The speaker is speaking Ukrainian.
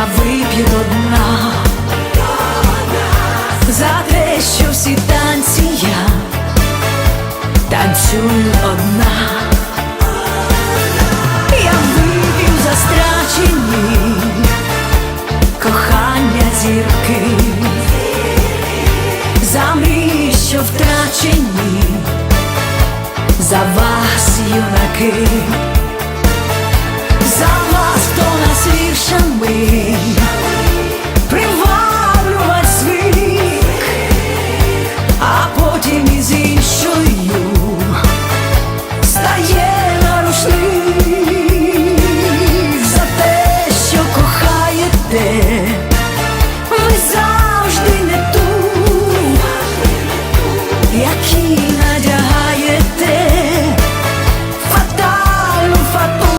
одна, за те, що всі танці я танцюю одна. Я вип'ю за страчені кохання зірки, за мрії, що втрачені, за вас, юнаки. 焼き